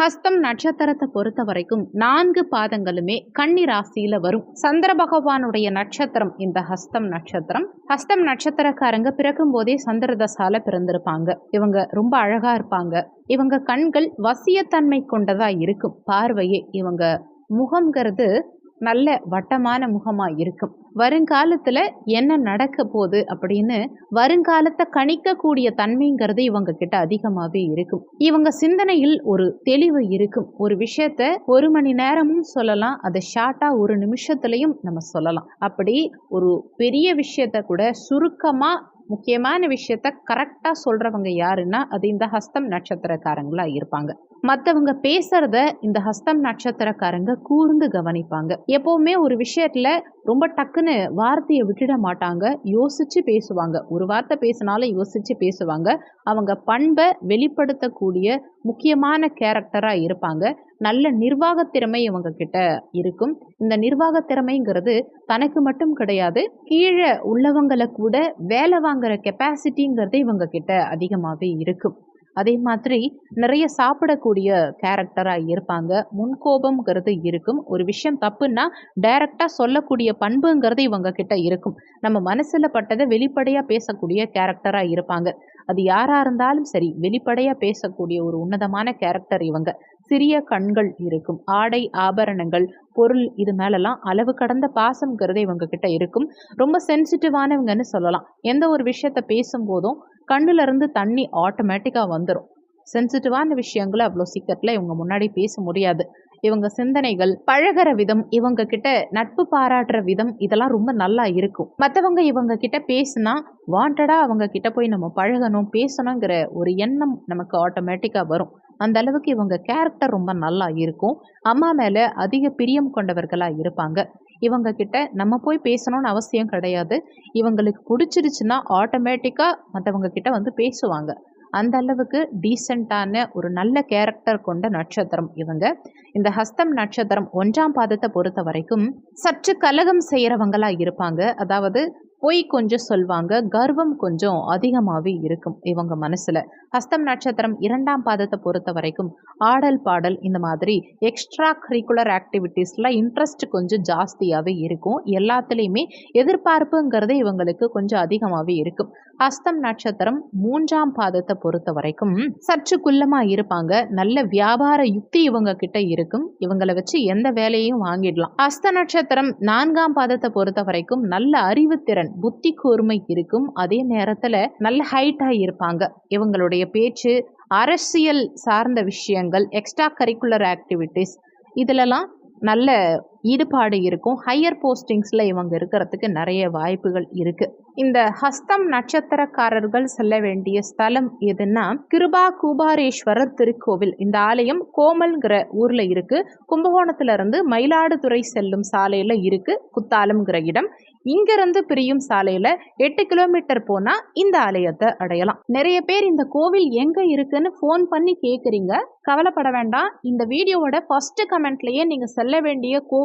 ஹஸ்தம் நட்சத்திரத்தை பொறுத்த வரைக்கும் நான்கு பாதங்களுமே கன்னி ராசியில வரும். சந்திர பகவானுடைய நட்சத்திரம் இந்த ஹஸ்தம் நட்சத்திரம். ஹஸ்தம் நட்சத்திரக்காரங்க பிறக்கும் போதே சந்திர தசால பிறந்திருப்பாங்க. இவங்க ரொம்ப அழகா இருப்பாங்க. இவங்க கண்கள் வசியத்தன்மை கொண்டதா இருக்கும். பார்வையே இவங்க முகம்ங்கிறது நல்ல வட்டமான முகமாக இருக்கும். வருங்காலத்தில் என்ன நடக்க போகுது அப்படின்னு வருங்காலத்தை கணிக்கக்கூடிய தன்மைங்கிறது இவங்க கிட்ட அதிகமாகவே இருக்கும். இவங்க சிந்தனையில் ஒரு தெளிவு இருக்கும். ஒரு விஷயத்த ஒரு மணி நேரமும் சொல்லலாம். அதை ஷார்ட்டாக ஒரு நிமிஷத்துலையும் நம்ம சொல்லலாம். அப்படி ஒரு பெரிய விஷயத்த கூட சுருக்கமாக முக்கியமான விஷயத்த கரெக்டாக சொல்கிறவங்க யாருன்னா அது இந்த ஹஸ்தம் நட்சத்திரக்காரங்களாக இருப்பாங்க. மற்றவங்க பேசுறத இந்த ஹஸ்தம் நட்சத்திரக்காரங்க கூர்ந்து கவனிப்பாங்க. எப்போவுமே ஒரு விஷயத்துல ரொம்ப டக்குன்னு வார்த்தையை விட்டுட மாட்டாங்க. யோசிச்சு பேசுவாங்க. ஒரு வார்த்தை பேசினாலும் யோசிச்சு பேசுவாங்க. அவங்க பண்பை வெளிப்படுத்தக்கூடிய முக்கியமான கேரக்டராக இருப்பாங்க. நல்ல நிர்வாகத்திறமை இவங்க கிட்ட இருக்கும். இந்த நிர்வாகத்திறமைங்கிறது தனக்கு மட்டும் கிடையாது கீழே உள்ளவங்களை கூட வேலை வாங்குற கெப்பாசிட்டிங்கிறது இவங்க கிட்ட அதிகமாகவே இருக்கும். அதே மாதிரி நிறைய சாப்பிடக்கூடிய கேரக்டராக இருப்பாங்க. முன்கோபம்ங்கிறது இருக்கும். ஒரு விஷயம் தப்புன்னா டைரக்டாக சொல்லக்கூடிய பண்புங்கிறது இவங்க கிட்ட இருக்கும். நம்ம மனசில் பட்டதை வெளிப்படையாக பேசக்கூடிய கேரக்டராக இருப்பாங்க. அது யாராக இருந்தாலும் சரி வெளிப்படையாக பேசக்கூடிய ஒரு உன்னதமான கேரக்டர் இவங்க. சிறிய கண்கள் இருக்கும். ஆடை ஆபரணங்கள் பொருள் இது மேலெல்லாம் அளவு கடந்த பாசம்ங்கிறது இவங்க கிட்ட இருக்கும். ரொம்ப சென்சிட்டிவானவங்கன்னு சொல்லலாம். எந்த ஒரு விஷயத்த பேசும்போதும் கண்ணுலேருந்து தண்ணி ஆட்டோமேட்டிக்காக வந்துடும் சென்சிட்டிவான விஷயங்களை அவ்வளோ சீக்கிரத்தில் இவங்க முன்னாடி பேச முடியாது. இவங்க சிந்தனைகள் பழகிற விதம் இவங்க கிட்ட நட்பு பாராட்டுற விதம் இதெல்லாம் ரொம்ப நல்லா இருக்கும். மற்றவங்க இவங்க கிட்ட பேசுனா வாண்டடாக அவங்க கிட்ட போய் நம்ம பழகணும் பேசணுங்கிற ஒரு எண்ணம் நமக்கு ஆட்டோமேட்டிக்காக வரும். அந்த அளவுக்கு இவங்க கேரக்டர் ரொம்ப நல்லா இருக்கும். அம்மா மேலே அதிக பிரியம் கொண்டவர்களாக இருப்பாங்க. இவங்க கிட்ட நம்ம போய் பேசணும்னு அவசியம் கிடையாது. இவங்களுக்கு பிடிச்சிருச்சுன்னா ஆட்டோமேட்டிக்காக மற்றவங்க கிட்ட வந்து பேசுவாங்க. அந்த அளவுக்கு டீசெண்டான ஒரு நல்ல கேரக்டர் கொண்ட நட்சத்திரம் இவங்க. இந்த ஹஸ்தம் நட்சத்திரம் ஒன்றாம் பாதத்தை பொறுத்த வரைக்கும் சற்று கலகம் செய்கிறவங்களாக இருப்பாங்க. அதாவது பொய் கொஞ்சம் சொல்வாங்க கர்வம் கொஞ்சம் அதிகமாகவே இருக்கும் இவங்க மனசில். ஹஸ்தம் நட்சத்திரம் இரண்டாம் பாதத்தை பொறுத்த வரைக்கும் ஆடல் பாடல் இந்த மாதிரி எக்ஸ்ட்ரா கரிக்குலர் ஆக்டிவிட்டீஸில் இன்ட்ரெஸ்ட் கொஞ்சம் ஜாஸ்தியாகவே இருக்கும். எல்லாத்துலேயுமே எதிர்பார்ப்புங்கிறது இவங்களுக்கு கொஞ்சம் அதிகமாகவே இருக்கும். ஹஸ்தம் நட்சத்திரம் மூன்றாம் பாதத்தை பொறுத்த வரைக்கும் சற்று குள்ளமா இருப்பாங்க. நல்ல வியாபார யுக்தி இவங்க கிட்ட இருக்கும். இவங்களை வச்சு எந்த வேலையும் வாங்கிடலாம். அஸ்த நட்சத்திரம் நான்காம் பாதத்தை பொறுத்த வரைக்கும் நல்ல அறிவுத்திறன் புத்தி கூர்மை இருக்கும். அதே நேரத்தில் நல்ல ஹைட்டாக இருப்பாங்க. இவங்களுடைய பேச்சு அரசியல் சார்ந்த விஷயங்கள் எக்ஸ்ட்ரா கரிக்குலர் ஆக்டிவிட்டீஸ் இதுலலாம் நல்ல ஈடுபாடு இருக்கும். ஹையர் போஸ்டிங்ஸில் இவங்க இருக்கிறதுக்கு நிறைய வாய்ப்புகள் இருக்குது இந்த ஹஸ்தம் நட்சத்திரக்காரர்கள் செல்ல வேண்டிய ஸ்தலம் எதுன்னா கிருபா கூபாரேஸ்வரர் திருக்கோவில். இந்த ஆலயம் கோமல்ங்கிற ஊரில் இருக்குது கும்பகோணத்திலிருந்து மயிலாடுதுறை செல்லும் சாலையில் இருக்குது குத்தாலம்ங்கிற இடம். இங்கிருந்து பிரியும் சாலையில் எட்டு கிலோமீட்டர் போனால் இந்த ஆலயத்தை அடையலாம். நிறைய பேர் இந்த கோவில் எங்கே இருக்குன்னு ஃபோன் பண்ணி கேட்குறீங்க கவலைப்பட வேண்டாம். இந்த வீடியோவோட ஃபர்ஸ்ட் கமெண்ட்லேயே நீங்கள் செல்ல வேண்டிய